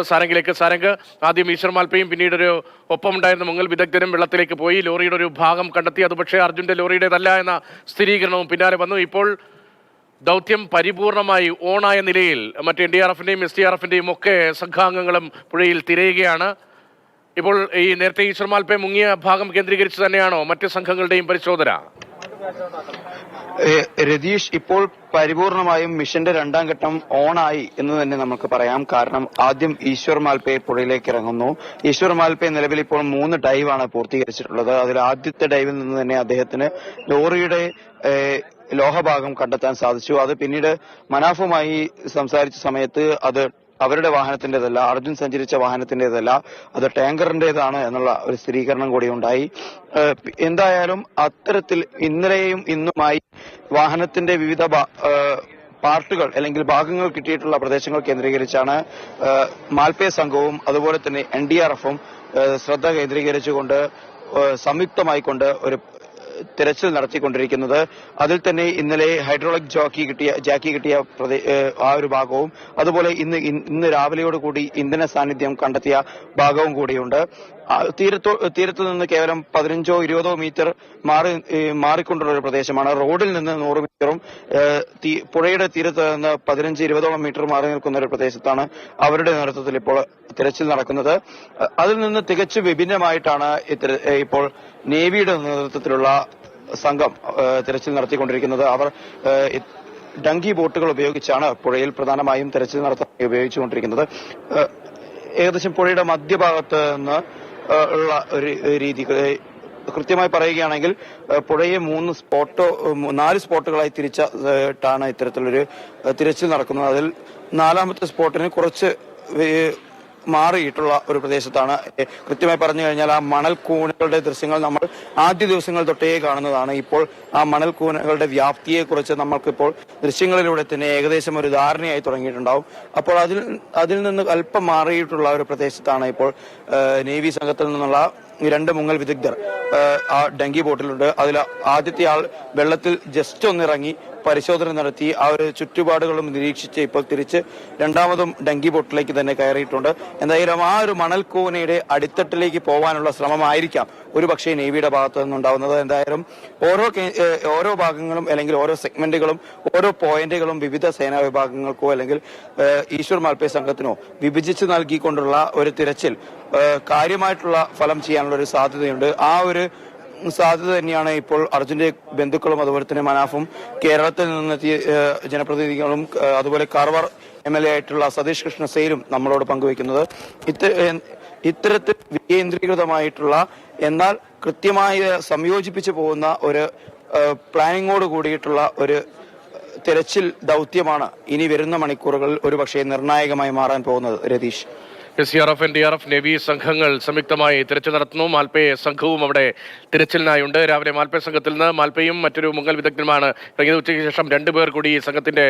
ചേരുന്നുണ്ട് സാരംഗിലേക്ക് സാരംഗ്. ആദ്യം ഈശ്വർ മാൽപ്പയും പിന്നീട് ഒരു ഒപ്പം ഉണ്ടായിരുന്ന മുങ്ങൽ വിദഗ്ധരും വെള്ളത്തിലേക്ക് പോയി. ലോറിയുടെ ഒരു ഭാഗം കണ്ടെത്തി. അത് പക്ഷേ അർജുന്റെ ലോറിയുടേതല്ല എന്ന സ്ഥിരീകരണവും പിന്നാലെ വന്നു. ഇപ്പോൾ ദൗത്യം പരിപൂർണമായി ഓണായ നിലയിൽ മറ്റ് എൻ ഡി ആർ എഫിന്റെയും എസ് ഡി ആർ എഫിന്റെയും ഒക്കെ സംഘാംഗങ്ങളും പുഴയിൽ തിരയുകയാണ്. ഇപ്പോൾ ഈ നേരത്തെ ഈശ്വർമാൽപ്പെ മുങ്ങിയ ഭാഗം കേന്ദ്രീകരിച്ച് തന്നെയാണോ മറ്റ് സംഘങ്ങളുടെയും പരിശോധന? രതീഷ് ഇപ്പോൾ പരിപൂർണമായും മിഷന്റെ രണ്ടാം ഘട്ടം ഓണായി എന്ന് തന്നെ നമുക്ക് പറയാം. കാരണം ആദ്യം ഈശ്വർ മാൽപേ പുഴയിലേക്ക് ഇറങ്ങുന്നു. ഈശ്വർ മാൽപേ നിലവിൽ ഇപ്പോൾ മൂന്ന് ഡൈവാണ് പൂർത്തീകരിച്ചിട്ടുള്ളത്. അതിൽ ആദ്യത്തെ ഡൈവിൽ നിന്ന് തന്നെ അദ്ദേഹത്തിന് ലോറിയുടെ ലോഹഭാഗം കണ്ടെത്താൻ സാധിച്ചു. അത് പിന്നീട് മനാഫുമായി സംസാരിച്ച സമയത്ത് അത് അവരുടെ വാഹനത്തിന്റേതല്ല അർജുൻ സഞ്ചരിച്ച വാഹനത്തിന്റേതല്ല അത് ടാങ്കറിന്റേതാണ് എന്നുള്ള ഒരു സ്ഥിരീകരണം കൂടി ഉണ്ടായി. എന്തായാലും അത്തരത്തിൽ ഇന്നലെയും ഇന്നുമായി വാഹനത്തിന്റെ വിവിധ പാർട്ടുകൾ അല്ലെങ്കിൽ ഭാഗങ്ങൾ കിട്ടിയിട്ടുള്ള പ്രദേശങ്ങൾ കേന്ദ്രീകരിച്ചാണ് മാൽപേ സംഘവും അതുപോലെ തന്നെ എൻ ഡി ആർ എഫും ശ്രദ്ധ കേന്ദ്രീകരിച്ചുകൊണ്ട് സംയുക്തമായിക്കൊണ്ട് ഒരു തിരച്ചിൽ നടത്തിക്കൊണ്ടിരിക്കുന്നത്. അതിൽ തന്നെ ഇന്നലെ ഹൈഡ്രോളിക് ജോക്കി കിട്ടിയ ജാക്കി കിട്ടിയ ആ ഒരു ഭാഗവും അതുപോലെ ഇന്ന് ഇന്ന് രാവിലെയോടുകൂടി ഇന്ധന സാന്നിധ്യം കണ്ടെത്തിയ ഭാഗവും കൂടിയുണ്ട്. തീരത്തു നിന്ന് കേവലം പതിനഞ്ചോ ഇരുപതോ മീറ്റർ മാറി മാറിക്കൊണ്ടുള്ള ഒരു പ്രദേശമാണ്. റോഡിൽ നിന്ന് നൂറ് മീറ്ററും പുഴയുടെ തീരത്ത് നിന്ന് പതിനഞ്ച് ഇരുപതോളം മീറ്റർ മാറി നിൽക്കുന്ന ഒരു പ്രദേശത്താണ് അവരുടെ നേതൃത്വത്തിൽ ഇപ്പോൾ തിരച്ചിൽ നടക്കുന്നത്. അതിൽ നിന്ന് തികച്ചു വിഭിന്നമായിട്ടാണ് ഇപ്പോൾ നേവിയുടെ നേതൃത്വത്തിലുള്ള സംഘം തിരച്ചിൽ നടത്തിക്കൊണ്ടിരിക്കുന്നത്. അവർ ഡങ്കി ബോട്ടുകൾ ഉപയോഗിച്ചാണ് പുഴയിൽ പ്രധാനമായും തിരച്ചിൽ നടത്താൻ ഉപയോഗിച്ചുകൊണ്ടിരിക്കുന്നത്. ഏകദേശം പുഴയുടെ മധ്യഭാഗത്ത് നിന്ന് ഉള്ള ഒരു രീതി കൃത്യമായി പറയുകയാണെങ്കിൽ പുഴയെ മൂന്ന് സ്പോട്ടോ നാല് സ്പോട്ടുകളായി തിരിച്ചിട്ടാണ് ഇത്തരത്തിലൊരു തിരച്ചിൽ നടക്കുന്നത്. അതിൽ നാലാമത്തെ സ്പോട്ടിന് കുറച്ച് മാറിയിട്ടുള്ള ഒരു പ്രദേശത്താണ്. കൃത്യമായി പറഞ്ഞു കഴിഞ്ഞാൽ ആ മണൽ കൂനകളുടെ ദൃശ്യങ്ങൾ നമ്മൾ ആദ്യ ദിവസങ്ങൾ തൊട്ടേ കാണുന്നതാണ്. ഇപ്പോൾ ആ മണൽ കൂനകളുടെ വ്യാപ്തിയെക്കുറിച്ച് നമ്മൾക്കിപ്പോൾ ദൃശ്യങ്ങളിലൂടെ തന്നെ ഏകദേശം ഒരു ധാരണയായി തുടങ്ങിയിട്ടുണ്ടാവും. അപ്പോൾ അതിൽ അതിൽ നിന്ന് അല്പം മാറിയിട്ടുള്ള ഒരു പ്രദേശത്താണ് ഇപ്പോൾ നേവി സംഘത്തിൽ നിന്നുള്ള രണ്ട് മുങ്ങൽ വിദഗ്ധർ ആ ഡെങ്കി ബോട്ടിലുണ്ട്. അതിൽ ആദ്യത്തെ ആൾ വെള്ളത്തിൽ ജസ്റ്റ് ഒന്നിറങ്ങി പരിശോധന നടത്തി ആ ഒരു ചുറ്റുപാടുകളും നിരീക്ഷിച്ച് ഇപ്പോൾ തിരിച്ച് രണ്ടാമതും ഡെങ്കി ബോട്ടിലേക്ക് തന്നെ കയറിയിട്ടുണ്ട്. എന്തായാലും ആ ഒരു മണൽക്കൂനയുടെ അടിത്തട്ടിലേക്ക് പോകാനുള്ള ശ്രമമായിരിക്കാം ഒരു പക്ഷേ നേവിയുടെ ഭാഗത്തു നിന്നുണ്ടാവുന്നത്. എന്തായാലും ഓരോ ഓരോ ഭാഗങ്ങളും അല്ലെങ്കിൽ ഓരോ സെഗ്മെന്റുകളും ഓരോ പോയിന്റുകളും വിവിധ സേനാ വിഭാഗങ്ങൾക്കോ അല്ലെങ്കിൽ ഈശ്വർ മാൽപേ സംഘത്തിനോ വിഭജിച്ച് നൽകിക്കൊണ്ടുള്ള ഒരു തിരച്ചിൽ കാര്യമായിട്ടുള്ള ഫലം ചെയ്യാനുള്ള ഒരു സാധ്യതയുണ്ട്. ആ ഒരു സാധ്യത തന്നെയാണ് ഇപ്പോൾ അർജുന്റെ ബന്ധുക്കളും അതുപോലെ തന്നെ മനാഫും കേരളത്തിൽ നിന്നെത്തിയ ജനപ്രതിനിധികളും അതുപോലെ കാർവാർ എം എൽ എ ആയിട്ടുള്ള സതീഷ് കൃഷ്ണ സെയിലും നമ്മളോട് പങ്കുവെക്കുന്നത് ഇത്തരത്തിൽ വികേന്ദ്രീകൃതമായിട്ടുള്ള എന്നാൽ കൃത്യമായി സംയോജിപ്പിച്ചു പോകുന്ന ഒരു പ്ലാനിങ്ങോട് കൂടിയിട്ടുള്ള ഒരു തിരച്ചിൽ ദൗത്യമാണ് ഇനി വരുന്ന മണിക്കൂറുകളിൽ ഒരുപക്ഷെ നിർണായകമായി മാറാൻ പോകുന്നത്. Ratheesh. S C R F N D R F navy സംഘങ്ങൾ സംയുക്തമായി തിരച്ചിൽ നടത്തുന്നു. മാൽപ്പേ സംഘവും അവിടെ തിരച്ചിലിനായുണ്ട്. രാവിലെ മാൽപ്പയ സംഘത്തിൽ നിന്ന് മാൽപ്പയും മറ്റൊരു മുങ്ങൽ വിദഗ്ധനുമാണ് ഇറങ്ങിയത്. ഉച്ചയ്ക്ക് ശേഷം രണ്ടുപേർ കൂടി ഈ സംഘത്തിന്റെ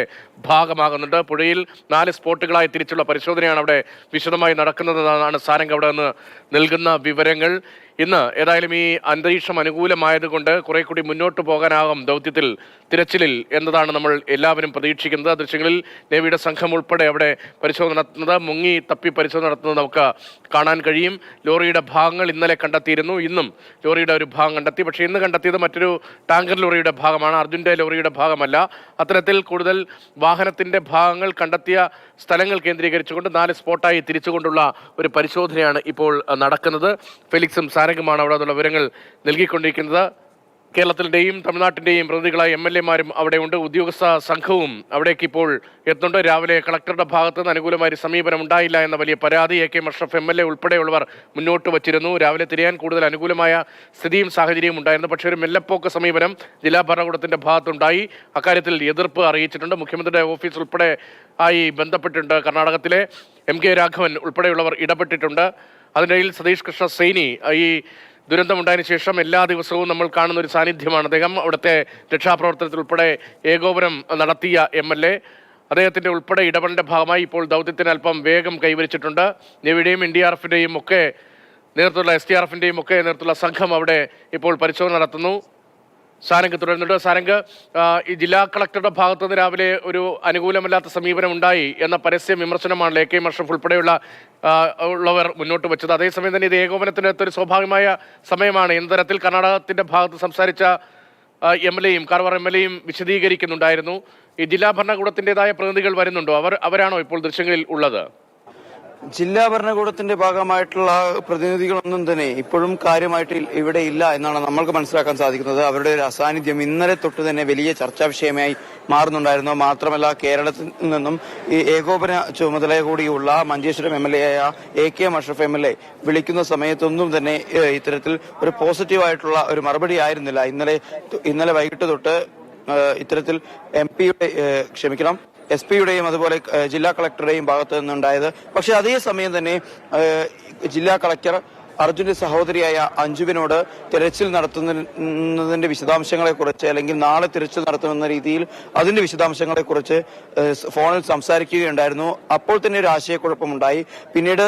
ഭാഗമാകുന്നുണ്ട്. പുഴയിൽ നാല് സ്പോട്ടുകളായി തിരിച്ചുള്ള പരിശോധനയാണ് അവിടെ വിശദമായി നടക്കുന്നതെന്നാണ് സാരംഗ് അവിടെ നിന്ന് നൽകുന്ന വിവരങ്ങൾ. ഇന്ന് ഏതായാലും ഈ അന്തരീക്ഷം അനുകൂലമായതുകൊണ്ട് കുറെ കൂടി മുന്നോട്ട് പോകാനാകും ദൗത്യത്തിൽ തിരച്ചിലിൽ എന്നതാണ് നമ്മൾ എല്ലാവരും പ്രതീക്ഷിക്കുന്നത്. ദൃശ്യങ്ങളിൽ നേവിയുടെ സംഘം ഉൾപ്പെടെ അവിടെ പരിശോധന നടത്തുന്നത് മുങ്ങി തപ്പി പരിശോധന നടത്തുന്നത് നമുക്ക് കാണാൻ കഴിയും. ലോറിയുടെ ഭാഗങ്ങൾ ഇന്നലെ കണ്ടെത്തിയിരുന്നു. ഇന്നും ലോറിയുടെ ഒരു ഭാഗം കണ്ടെത്തി. പക്ഷേ ഇന്ന് കണ്ടെത്തിയത് മറ്റൊരു ടാങ്കർ ലോറിയുടെ ഭാഗമാണ്. അർജുന്റെ ലോറിയുടെ ഭാഗമല്ല. അത്തരത്തിൽ കൂടുതൽ വാഹനത്തിന്റെ ഭാഗങ്ങൾ കണ്ടെത്തിയ സ്ഥലങ്ങൾ കേന്ദ്രീകരിച്ചുകൊണ്ട് നാല് സ്പോട്ടായി തിരിച്ചുകൊണ്ടുള്ള ഒരു പരിശോധനയാണ് ഇപ്പോൾ നടക്കുന്നത്. ഫെലിക്സും സാരംഗുമാണ് അവിടെ നിന്നുള്ള വിവരങ്ങൾ നൽകിക്കൊണ്ടിരിക്കുന്നത്. കേരളത്തിന്റെയും തമിഴ്നാട്ടിന്റെയും പ്രതിനിധികളായ എം എൽ എമാരും അവിടെയുണ്ട് ഉദ്യോഗസ്ഥ സംഘവും അവിടേക്ക് ഇപ്പോൾ എത്തുന്നുണ്ട്. രാവിലെ കളക്ടറുടെ ഭാഗത്ത് നിന്ന് അനുകൂലമായ സമീപനം ഉണ്ടായില്ല എന്ന വലിയ പരാതി A K Mashraf M L A ഉൾപ്പെടെയുള്ളവർ മുന്നോട്ട് വച്ചിരുന്നു. രാവിലെ തിരിയാൻ കൂടുതൽ അനുകൂലമായ സ്ഥിതിയും സാഹചര്യവും ഉണ്ടായിരുന്നു. പക്ഷേ ഒരു മെല്ലപ്പോക്ക് സമീപനം ജില്ലാ ഭരണകൂടത്തിന്റെ ഭാഗത്തുണ്ടായി. അക്കാര്യത്തിൽ എതിർപ്പ് അറിയിച്ചിട്ടുണ്ട്. മുഖ്യമന്ത്രിയുടെ ഓഫീസ് ഉൾപ്പെടെ ആയി ബന്ധപ്പെട്ടിട്ടുണ്ട്. കർണാടകത്തിലെ എം കെ രാഘവൻ ഉൾപ്പെടെയുള്ളവർ ഇടപെട്ടിട്ടുണ്ട്. അതിനിടയിൽ സതീഷ് കൃഷ്ണ സൈനി ഈ ദുരന്തമുണ്ടായതിനു ശേഷം എല്ലാ ദിവസവും നമ്മൾ കാണുന്ന ഒരു സാന്നിധ്യമാണ്. അദ്ദേഹം അവിടുത്തെ രക്ഷാപ്രവർത്തനത്തിൽ ഉൾപ്പെടെ ഏകോപനം നടത്തിയ എം എൽ എ. അദ്ദേഹത്തിന്റെ ഉൾപ്പെടെ ഇടപെടലിന്റെ ഭാഗമായി ഇപ്പോൾ ദൗത്യത്തിന് അല്പം വേഗം കൈവരിച്ചിട്ടുണ്ട്. നെവിയുടെയും എൻ ഡി ആർ എഫിന്റെയും ഒക്കെ നേതൃത്വമുള്ള എസ് ഡി ആർ എഫിന്റെയും ഒക്കെ നേതൃത്വമുള്ള സംഘം അവിടെ ഇപ്പോൾ പരിശോധന നടത്തുന്നു. സാരംഗ് തുടരുന്നുണ്ട്. സാരംഗ് ഈ ജില്ലാ കളക്ടറുടെ ഭാഗത്തു നിന്ന് രാവിലെ ഒരു അനുകൂലമല്ലാത്ത സമീപനം ഉണ്ടായി എന്ന പരസ്യ വിമർശനമാണ് എ കെ മഷറഫ് ഉൾപ്പെടെയുള്ള ഉള്ളവർ മുന്നോട്ട് വെച്ചത്. അതേസമയം തന്നെ ഇത് ഏകോപനത്തിനകത്ത് ഒരു സ്വാഭാവികമായ സമയമാണ്. എന്ന തരത്തിൽ കർണാടകത്തിന്റെ ഭാഗത്ത് സംസാരിച്ച എം എൽ എയും കാർവാർ എം എൽ എയും വിശദീകരിക്കുന്നുണ്ടായിരുന്നു. ഈ ജില്ലാ ഭരണകൂടത്തിന്റെതായ പ്രതിനിധികൾ വരുന്നുണ്ടോ? അവർ അവരാണോ ഇപ്പോൾ ദൃശ്യങ്ങളിൽ ഉള്ളത്? ജില്ലാ ഭരണകൂടത്തിന്റെ ഭാഗമായിട്ടുള്ള പ്രതിനിധികളൊന്നും തന്നെ ഇപ്പോഴും കാര്യമായിട്ട് ഇവിടെ ഇല്ല എന്നാണ് നമ്മൾക്ക് മനസ്സിലാക്കാൻ സാധിക്കുന്നത്. അവരുടെ ഒരു അസാന്നിധ്യം ഇന്നലെ തൊട്ട് തന്നെ വലിയ ചർച്ചാ വിഷയമായി മാറുന്നുണ്ടായിരുന്നു. മാത്രമല്ല കേരളത്തിൽ നിന്നും ഈ ഏകോപന ചുമതല കൂടിയുള്ള മഞ്ചേശ്വരം എം എൽ എ ആയ A K Masharaf M L A വിളിക്കുന്ന സമയത്തൊന്നും തന്നെ ഇത്തരത്തിൽ ഒരു പോസിറ്റീവായിട്ടുള്ള ഒരു മറുപടി ആയിരുന്നില്ല. ഇന്നലെ ഇന്നലെ വൈകിട്ട് തൊട്ട് ഇത്തരത്തിൽ എം പിയുടെ ക്ഷമിക്കണം എസ് പിയുടെയും അതുപോലെ ജില്ലാ കളക്ടറുടെയും ഭാഗത്തു നിന്നുണ്ടായത്. പക്ഷെ അതേസമയം തന്നെ ജില്ലാ കളക്ടർ അർജുന്റെ സഹോദരിയായ അഞ്ജുവിനോട് തിരച്ചിൽ നടത്തുന്നതിന്റെ വിശദാംശങ്ങളെ കുറിച്ച് അല്ലെങ്കിൽ നാളെ തിരച്ചിൽ നടത്തുമെന്ന രീതിയിൽ അതിന്റെ വിശദാംശങ്ങളെ കുറിച്ച് ഫോണിൽ സംസാരിക്കുകയുണ്ടായിരുന്നു. അപ്പോൾ തന്നെ ഒരു ആശയക്കുഴപ്പമുണ്ടായി. പിന്നീട്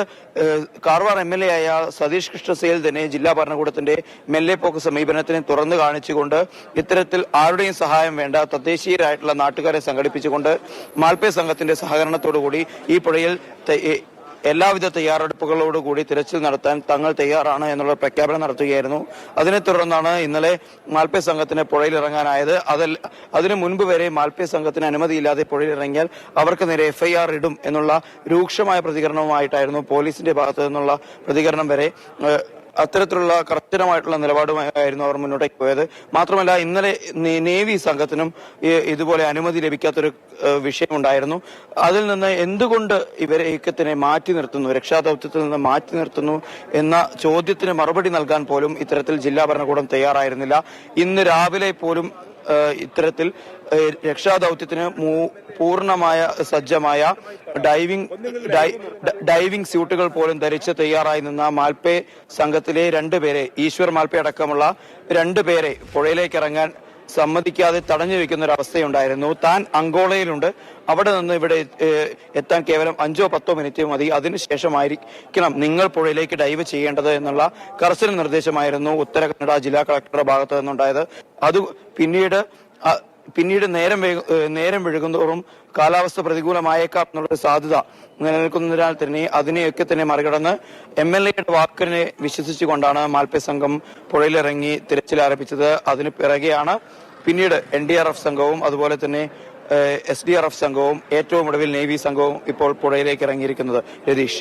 കാർവാർ എം എൽ എ ആയ സതീഷ് കൃഷ്ണസേൽ തന്നെ ജില്ലാ ഭരണകൂടത്തിന്റെ മെല്ലെപ്പോക്ക് സമീപനത്തിന് തുറന്നു കാണിച്ചുകൊണ്ട് ഇത്തരത്തിൽ ആരുടെയും സഹായം വേണ്ട തദ്ദേശീയരായിട്ടുള്ള നാട്ടുകാരെ സംഘടിപ്പിച്ചുകൊണ്ട് മാൽപ്പേ സംഘത്തിന്റെ സഹകരണത്തോടുകൂടി ഈ പുഴയിൽ എല്ലാവിധ തയ്യാറെടുപ്പുകളോടുകൂടി തിരച്ചിൽ നടത്താൻ തങ്ങൾ തയ്യാറാണ് എന്നുള്ള പ്രഖ്യാപനം നടത്തുകയായിരുന്നു. അതിനെ തുടർന്നാണ് ഇന്നലെ മാൽപ്പേ സംഘത്തിന് പുഴയിലിറങ്ങാനായത്. അതിൽ അതിനു മുൻപ് വരെ മാൽപ്പേ സംഘത്തിന് അനുമതിയില്ലാതെ പുഴയിലിറങ്ങിയാൽ അവർക്ക് നേരെ എഫ്ഐആർ ഇടും എന്നുള്ള രൂക്ഷമായ പ്രതികരണവുമായിട്ടായിരുന്നു പോലീസിന്റെ ഭാഗത്തു നിന്നുള്ള പ്രതികരണം വരെ അത്തരത്തിലുള്ള കർശനമായിട്ടുള്ള നിലപാടുമായിരുന്നു അവർ മുന്നോട്ടേക്ക് പോയത്. മാത്രമല്ല ഇന്നലെ നേവി സംഘത്തിനും ഇതുപോലെ അനുമതി ലഭിക്കാത്തൊരു വിഷയമുണ്ടായിരുന്നു. അതിൽ നിന്ന് എന്തുകൊണ്ട് ഇവരെ ഇക്കത്തിനെ മാറ്റി നിർത്തുന്നു രക്ഷാദൌത്യത്തിൽ നിന്ന് മാറ്റി നിർത്തുന്നു എന്ന ചോദ്യത്തിന് മറുപടി നൽകാൻ പോലും ഇത്തരത്തിൽ ജില്ലാ ഭരണകൂടം തയ്യാറായിരുന്നില്ല. ഇന്ന് രാവിലെ പോലും ഇത്തരത്തിൽ രക്ഷാദൌത്യത്തിന് പൂർണമായ സജ്ജമായ ഡൈവിംഗ് ഡൈവിംഗ് സ്യൂട്ടുകൾ പോലും ധരിച്ച് തയ്യാറായി നിന്ന മാൽപേ സംഘത്തിലെ രണ്ടുപേരെ ഈശ്വർ മാൽപ്പേ അടക്കമുള്ള രണ്ടുപേരെ പുഴയിലേക്ക് ഇറങ്ങാൻ സമ്മതിക്കാതെ തടഞ്ഞു വെക്കുന്ന ഒരു അവസ്ഥയുണ്ടായിരുന്നു. താൻ അങ്കോളയിലുണ്ട്. അവിടെ നിന്ന് ഇവിടെ എത്താൻ കേവലം അഞ്ചോ പത്തോ മിനിറ്റ് മതി. അതിനുശേഷമായിരിക്കണം നിങ്ങൾ പുഴയിലേക്ക് ഡൈവ് ചെയ്യേണ്ടത് എന്നുള്ള കർശന നിർദ്ദേശമായിരുന്നു ഉത്തര കന്നഡ ജില്ലാ കളക്ടറുടെ ഭാഗത്ത് നിന്നുണ്ടായത്. അത് പിന്നീട് പിന്നീട് നേരം നേരം വിഴുകുന്തോറും കാലാവസ്ഥ പ്രതികൂലമായേക്കാം എന്നുള്ള സാധ്യത നിലനിൽക്കുന്നതിനാൽ തന്നെ അതിനെയൊക്കെ തന്നെ മറികടന്ന് എം എൽ എയുടെ വാക്കിനെ വിശ്വസിച്ചുകൊണ്ടാണ് മാൽപ്പെ സംഘം പുഴയിലിറങ്ങി തിരച്ചിൽ ആരംഭിച്ചത്. അതിന് പിറകെയാണ് പിന്നീട് എൻ ഡി ആർ എഫ് സംഘവും അതുപോലെ തന്നെ എസ് ഡി ആർ എഫ് സംഘവും ഏറ്റവും ഒടുവിൽ നേവി സംഘവും ഇപ്പോൾ പുഴയിലേക്ക് ഇറങ്ങിയിരിക്കുന്നത്. രതീഷ്.